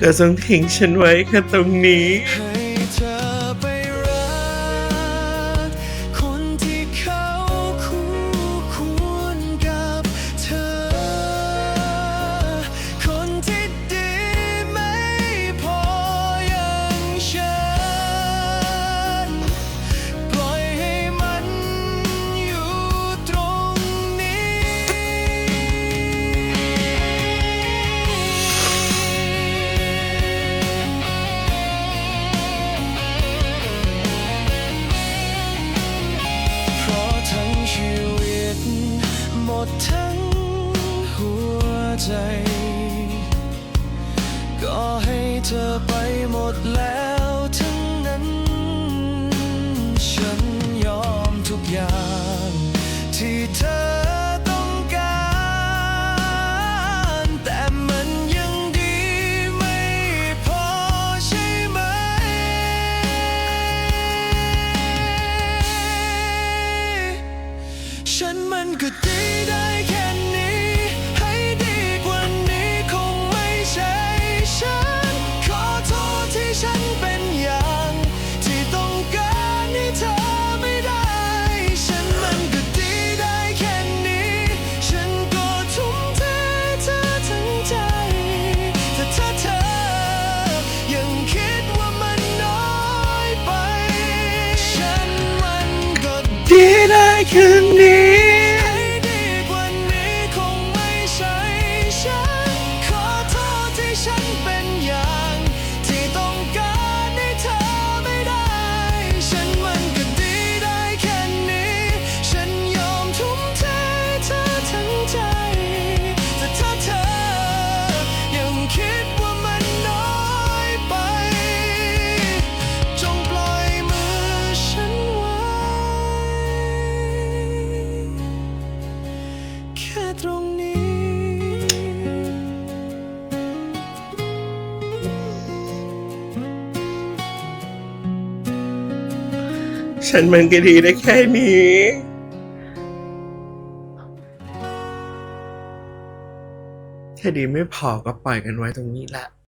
ก็ต้องทิ้งฉันไว้แค่ตรงนี้ ใจ ก็ให้เธอไปหมดแล้วทั้งนั้น ฉันยอมทุกอย่าง ที่เธอต้องการ แต่มันยังดีไม่พอใช่ไหม ฉันมันก็ คืนนี้ขอโทษที่ฉันเป็น ฉันมันก็ดีได้แค่นี้ถ้าดีไม่พอก็ปล่อยกันไว้ตรงนี้ละ